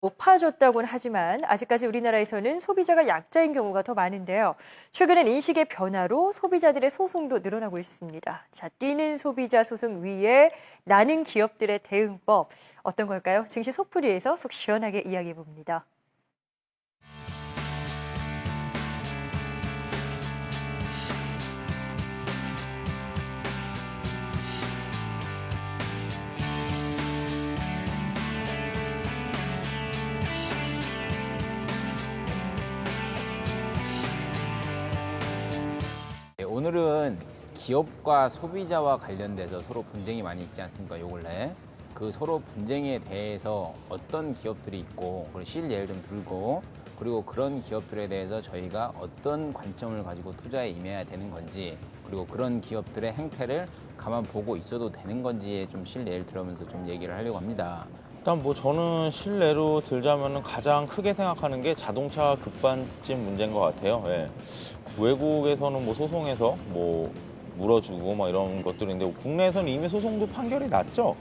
높아졌다고는 하지만 아직까지 우리나라에서는 소비자가 약자인 경우가 더 많은데요. 최근엔 인식의 변화로 소비자들의 소송도 늘어나고 있습니다. 자, 뛰는 소비자 소송 위에 나는 기업들의 대응법 어떤 걸까요? 증시 속풀이에서 속 시원하게 이야기해 봅니다. 오늘은 기업과 소비자와 관련돼서 서로 분쟁이 많이 있지 않습니까? 요 근래 그 서로 분쟁에 대해서 어떤 기업들이 있고 그리고 실예를 좀 들고 그리고 그런 기업들에 대해서 저희가 어떤 관점을 가지고 투자에 임해야 되는 건지 그리고 그런 기업들의 행태를 가만 보고 있어도 되는 건지에 좀 실예를 들으면서 좀 얘기를 하려고 합니다. 일단 뭐 저는 실내로 들자면은 가장 크게 생각하는 게 자동차 급반진 문제인 것 같아요. 예. 외국에서는 뭐 소송에서 뭐 물어주고 막 이런 것들인데 국내에서는 이미 소송도 판결이 났죠.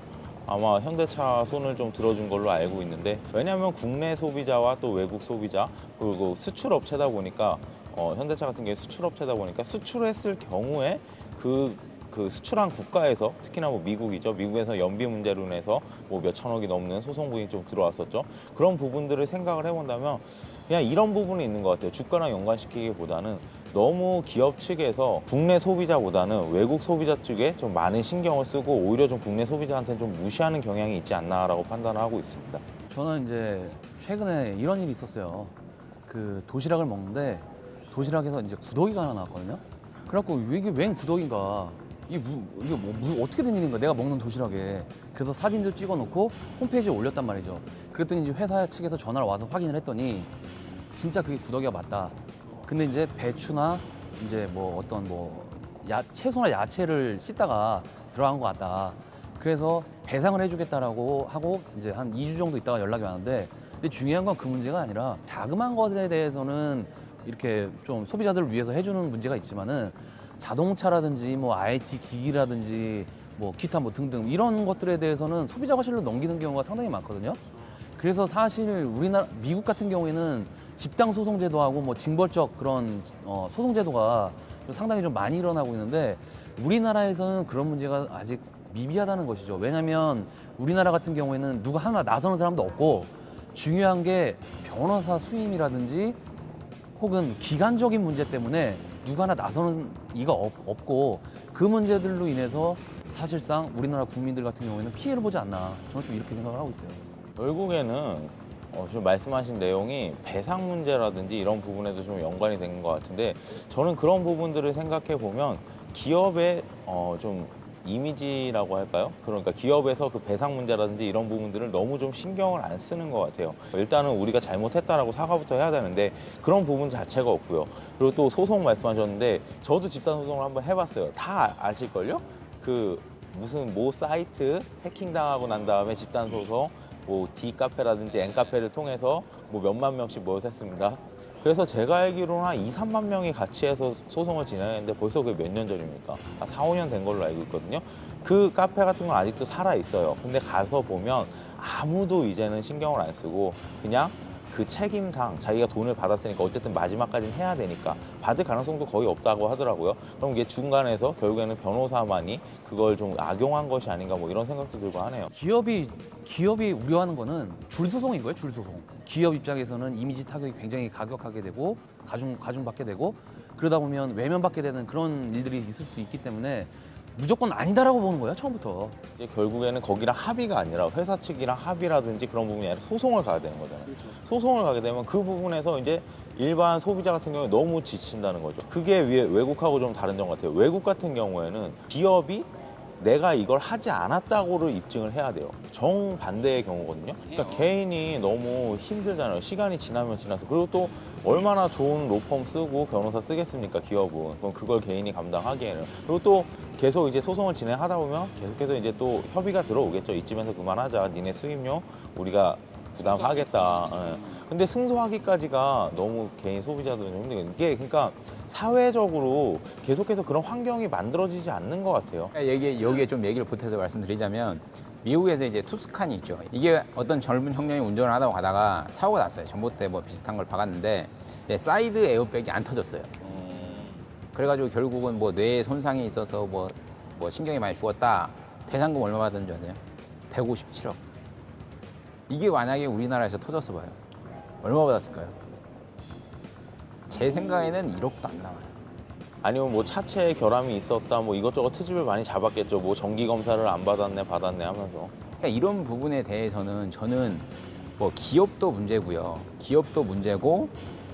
아마 현대차 손을 좀 들어준 걸로 알고 있는데 왜냐하면 국내 소비자와 또 외국 소비자 그리고 수출 업체다 보니까 어, 현대차 같은 경우에 수출 업체다 보니까 수출했을 경우에 그, 그 수출한 국가에서 특히나 뭐 미국이죠. 미국에서 연비 문제로 인해서 뭐 몇천억이 넘는 소송분이 좀 들어왔었죠. 그런 부분들을 생각을 해본다면 그냥 이런 부분이 있는 것 같아요. 주가랑 연관시키기보다는 너무 기업 측에서 국내 소비자보다는 외국 소비자 쪽에 좀 많은 신경을 쓰고 오히려 좀 국내 소비자한테는 좀 무시하는 경향이 있지 않나라고 판단을 하고 있습니다. 저는 이제 최근에 이런 일이 있었어요. 그 도시락을 먹는데 도시락에서 이제 구더기가 하나 나왔거든요. 그래갖고 이게 웬 구더기인가? 이게, 무, 이게 뭐, 무- 어떻게 된 일인가? 내가 먹는 도시락에. 그래서 사진도 찍어놓고 홈페이지에 올렸단 말이죠. 그랬더니 이제 회사 측에서 전화를 와서 확인을 했더니 진짜 그게 구더기가 맞다. 근데 이제 배추나 이제 뭐 어떤 뭐 야, 채소나 야채를 씻다가 들어간 것 같다. 그래서 배상을 해주겠다라고 하고 이제 한 2주 정도 있다가 연락이 왔는데 근데 중요한 건 그 문제가 아니라 자그마한 것에 대해서는 이렇게 좀 소비자들을 위해서 해주는 문제가 있지만은 자동차라든지 뭐 IT 기기라든지 뭐 기타 뭐 등등 이런 것들에 대해서는 소비자 과실로 넘기는 경우가 상당히 많거든요. 그래서 사실 우리나라 미국 같은 경우에는 집단 소송 제도하고 뭐 징벌적 그런 어, 소송 제도가 좀 상당히 좀 많이 일어나고 있는데 우리나라에서는 그런 문제가 아직 미비하다는 것이죠. 왜냐하면 우리나라 같은 경우에는 누가 하나 나서는 사람도 없고 중요한 게 변호사 수임이라든지 혹은 기간적인 문제 때문에 누가 하나 나서는 이가 없, 없고 그 문제들로 인해서 사실상 우리나라 국민들 같은 경우에는 피해를 보지 않나 저는 좀 이렇게 생각을 하고 있어요. 결국에는 어, 좀 말씀하신 내용이 배상 문제라든지 이런 부분에도 좀 연관이 되는 것 같은데 저는 그런 부분들을 생각해 보면 기업의 어, 좀 이미지라고 할까요? 그러니까 기업에서 그 배상 문제라든지 이런 부분들을 너무 좀 신경을 안 쓰는 것 같아요. 일단은 우리가 잘못했다라고 사과부터 해야 되는데 그런 부분 자체가 없고요. 그리고 또 소송 말씀하셨는데 저도 집단 소송을 한번 해봤어요. 다 아실걸요? 그 무슨 모 사이트 해킹 당하고 난 다음에 집단 소송 뭐 D 카페라든지 N 카페를 통해서 뭐 몇만 명씩 모여서 했습니다. 그래서 제가 알기로는 한 2, 3만 명이 같이 해서 소송을 진행했는데 벌써 그게 몇 년 전입니까? 한 4, 5년 된 걸로 알고 있거든요. 그 카페 같은 건 아직도 살아 있어요. 근데 가서 보면 아무도 이제는 신경을 안 쓰고 그냥 그 책임상 자기가 돈을 받았으니까 어쨌든 마지막까지는 해야 되니까 받을 가능성도 거의 없다고 하더라고요. 그럼 이게 중간에서 결국에는 변호사만이 그걸 좀 악용한 것이 아닌가 뭐 이런 생각도 들고 하네요. 기업이 기업이 우려하는 거는 줄 소송인 거예요, 줄 소송. 기업 입장에서는 이미지 타격이 굉장히 가격하게 되고 가중 가중받게 되고 그러다 보면 외면받게 되는 그런 일들이 있을 수 있기 때문에 무조건 아니다라고 보는 거예요, 처음부터. 이제 결국에는 거기랑 합의가 아니라 회사 측이랑 합의라든지 그런 부분이 아니라 소송을 가야 되는 거잖아요. 소송을 가게 되면 그 부분에서 이제 일반 소비자 같은 경우에 너무 지친다는 거죠. 그게 위에 외국하고 좀 다른 점 같아요. 외국 같은 경우에는 기업이 내가 이걸 하지 않았다고를 입증을 해야 돼요. 정반대의 경우거든요. 그러니까 개인이 너무 힘들잖아요. 시간이 지나면 지나서. 그리고 또 얼마나 좋은 로펌 쓰고 변호사 쓰겠습니까, 기업은. 그럼 그걸 개인이 감당하기에는. 그리고 또 계속 이제 소송을 진행하다 보면 계속해서 이제 또 협의가 들어오겠죠. 이쯤에서 그만하자. 니네 수임료 우리가 부담하겠다. 예. 근데 승소하기까지가 너무 개인 소비자들은 좀 힘들거든요. 이게 그러니까 사회적으로 계속해서 그런 환경이 만들어지지 않는 것 같아요. 그러니까 여기에, 좀 얘기를 보태서 말씀드리자면 미국에서 이제 투스칸이 있죠. 이게 어떤 젊은 청년이 운전을 하다 가다가 사고가 났어요. 전봇대 뭐 비슷한 걸 박았는데 사이드 에어백이 안 터졌어요. 그래가지고 결국은 뭐 뇌에 손상이 있어서 뭐, 뭐 신경이 많이 죽었다. 배상금 얼마 받은 줄 아세요? 157억. 이게 만약에 우리나라에서 터졌어 봐요. 얼마 받았을까요? 제 생각에는 1억도 안 나와요. 아니면 뭐 차체에 결함이 있었다 뭐 이것저것 트집을 많이 잡았겠죠. 뭐 정기 검사를 안 받았네 받았네 하면서. 그러니까 이런 부분에 대해서는 저는 뭐 기업도 문제고요. 기업도 문제고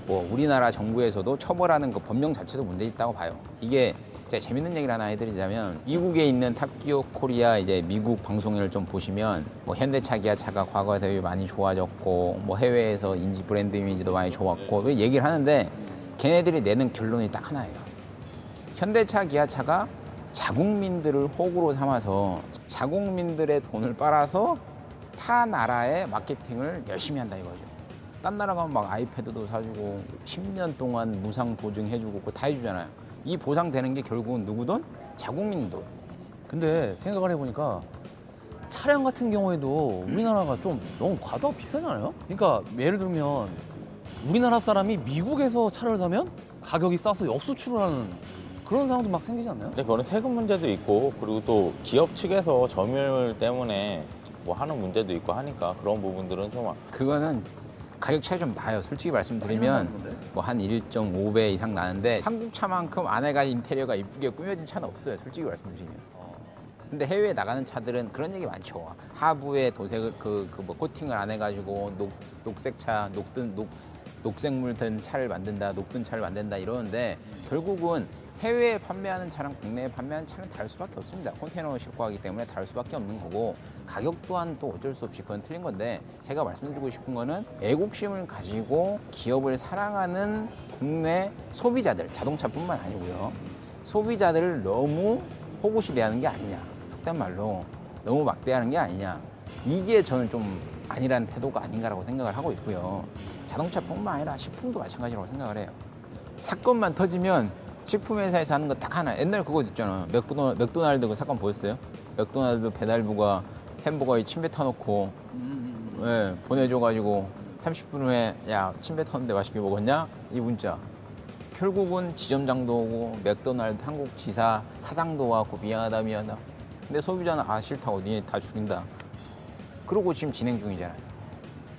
뭐 우리나라 정부에서도 처벌하는 그 법령 자체도 문제 있다고 봐요. 이게 제가 재밌는 얘기를 하나 해드리자면 미국에 있는 탑기업 코리아 이제 미국 방송을 좀 보시면 뭐 현대차, 기아차가 과거에 대비 많이 좋아졌고 뭐 해외에서 인지 브랜드 이미지도 많이 좋았고 그 얘기를 하는데 걔네들이 내는 결론이 딱 하나예요. 현대차, 기아차가 자국민들을 호구로 삼아서 자국민들의 돈을 빨아서 타 나라의 마케팅을 열심히 한다 이거죠. 딴 나라 가면 막 아이패드도 사주고 10년 동안 무상 보증해주고 그거 다 해주잖아요. 이 보상되는 게 결국은 누구든 자국민 돈. 근데 생각을 해보니까 차량 같은 경우에도 우리나라가 좀 너무 과도하고 비싸지 않아요? 그러니까 예를 들면 우리나라 사람이 미국에서 차를 사면 가격이 싸서 역수출을 하는 그런 상황도 막 생기지 않나요? 근데 그거는 세금 문제도 있고 그리고 또 기업 측에서 점유율 때문에 뭐 하는 문제도 있고 하니까 그런 부분들은 좀 그거는 가격 차이 좀 나요. 솔직히 말씀드리면 뭐 한 1.5배 이상 나는데 한국 차만큼 안에가 인테리어가 이쁘게 꾸며진 차는 없어요. 솔직히 말씀드리면. 근데 해외에 나가는 차들은 그런 얘기 많죠. 하부에 도색을 그 그 뭐 코팅을 안 해가지고 녹 녹색 차 녹든 녹 녹색물 든 차를 만든다, 녹든 차를 만든다 이러는데 결국은 해외에 판매하는 차랑 국내에 판매하는 차는 다를 수밖에 없습니다. 컨테이너로 싣고 하기 때문에 다를 수밖에 없는 거고 가격 또한 또 어쩔 수 없이 그건 틀린 건데 제가 말씀드리고 싶은 거는 애국심을 가지고 기업을 사랑하는 국내 소비자들 자동차뿐만 아니고요. 소비자들을 너무 호구시 대하는 게 아니냐. 속된 말로 너무 막대하는 게 아니냐. 이게 저는 좀 아니란 태도가 아닌가라고 생각을 하고 있고요. 자동차뿐만 아니라 식품도 마찬가지라고 생각을 해요. 사건만 터지면 식품 회사에서 하는 거 딱 하나. 옛날 그거 있잖아. 맥도날, 맥도날드 그 사건 보였어요? 맥도날드 배달부가 햄버거에 침 뱉어놓고 예, 보내줘가지고 30분 후에 야 침 뱉었는데 맛있게 먹었냐? 이 문자. 결국은 지점장도 오고 맥도날드 한국 지사 사장도 와고 미안하다 미안하다. 근데 소비자는 아 싫다고 니네 다 죽인다. 그러고 지금 진행 중이잖아요.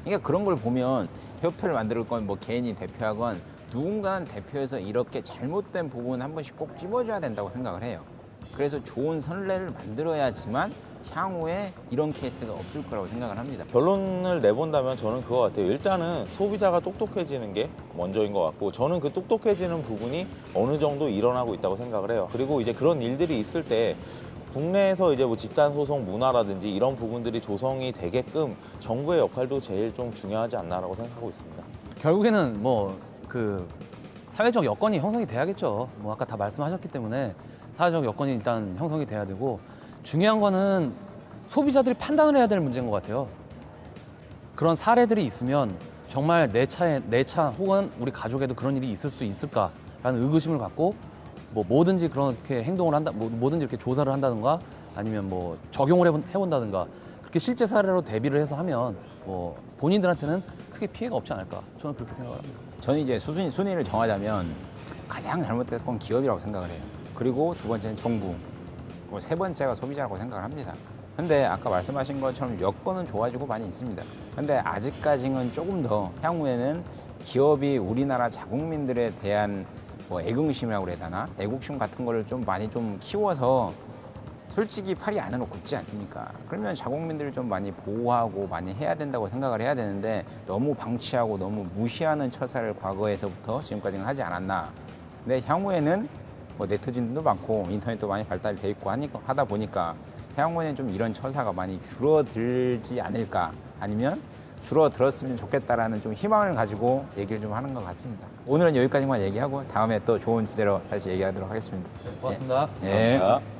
그러니까 그런 걸 보면 협회를 만들 건뭐 개인이 대표하건 누군가는 대표해서 이렇게 잘못된 부분 한 번씩 꼭 찝어줘야 된다고 생각을 해요. 그래서 좋은 선례를 만들어야지만 향후에 이런 케이스가 없을 거라고 생각을 합니다. 결론을 내본다면 저는 그거 같아요. 일단은 소비자가 똑똑해지는 게 먼저인 것 같고 저는 그 똑똑해지는 부분이 어느 정도 일어나고 있다고 생각을 해요. 그리고 이제 그런 일들이 있을 때 국내에서 이제 뭐 집단 소송 문화라든지 이런 부분들이 조성이 되게끔 정부의 역할도 제일 좀 중요하지 않나라고 생각하고 있습니다. 결국에는 뭐 그 사회적 여건이 형성이 돼야겠죠. 뭐 아까 다 말씀하셨기 때문에 사회적 여건이 일단 형성이 돼야 되고 중요한 거는 소비자들이 판단을 해야 될 문제인 것 같아요. 그런 사례들이 있으면 정말 내 차에 내 차 혹은 우리 가족에도 그런 일이 있을 수 있을까라는 의구심을 갖고 뭐 뭐든지 그렇게 행동을 한다, 뭐 뭐든지 이렇게 조사를 한다든가 아니면 뭐 적용을 해본, 해본다든가 그렇게 실제 사례로 대비를 해서 하면 뭐 본인들한테는 크게 피해가 없지 않을까 저는 그렇게 생각을 합니다. 저는 이제 수순, 순위를 정하자면 가장 잘못된 건 기업이라고 생각을 해요. 그리고 두 번째는 정부. 그리고 세 번째가 소비자라고 생각을 합니다. 근데 아까 말씀하신 것처럼 여건은 좋아지고 많이 있습니다. 근데 아직까지는 조금 더 향후에는 기업이 우리나라 자국민들에 대한 뭐 애국심이라고 그래야 되나? 애국심 같은 거를 좀 많이 좀 키워서 솔직히 팔이 안으로 굽지 않습니까? 그러면 자국민들을 좀 많이 보호하고 많이 해야 된다고 생각을 해야 되는데 너무 방치하고 너무 무시하는 처사를 과거에서부터 지금까지는 하지 않았나. 근데 향후에는 뭐 네티즌도 많고 인터넷도 많이 발달이 돼 있고 하니까 하다 보니까 향후에는 좀 이런 처사가 많이 줄어들지 않을까 아니면 줄어들었으면 좋겠다라는 좀 희망을 가지고 얘기를 좀 하는 것 같습니다. 오늘은 여기까지만 얘기하고 다음에 또 좋은 주제로 다시 얘기하도록 하겠습니다. 고맙습니다. 예. 감사합니다.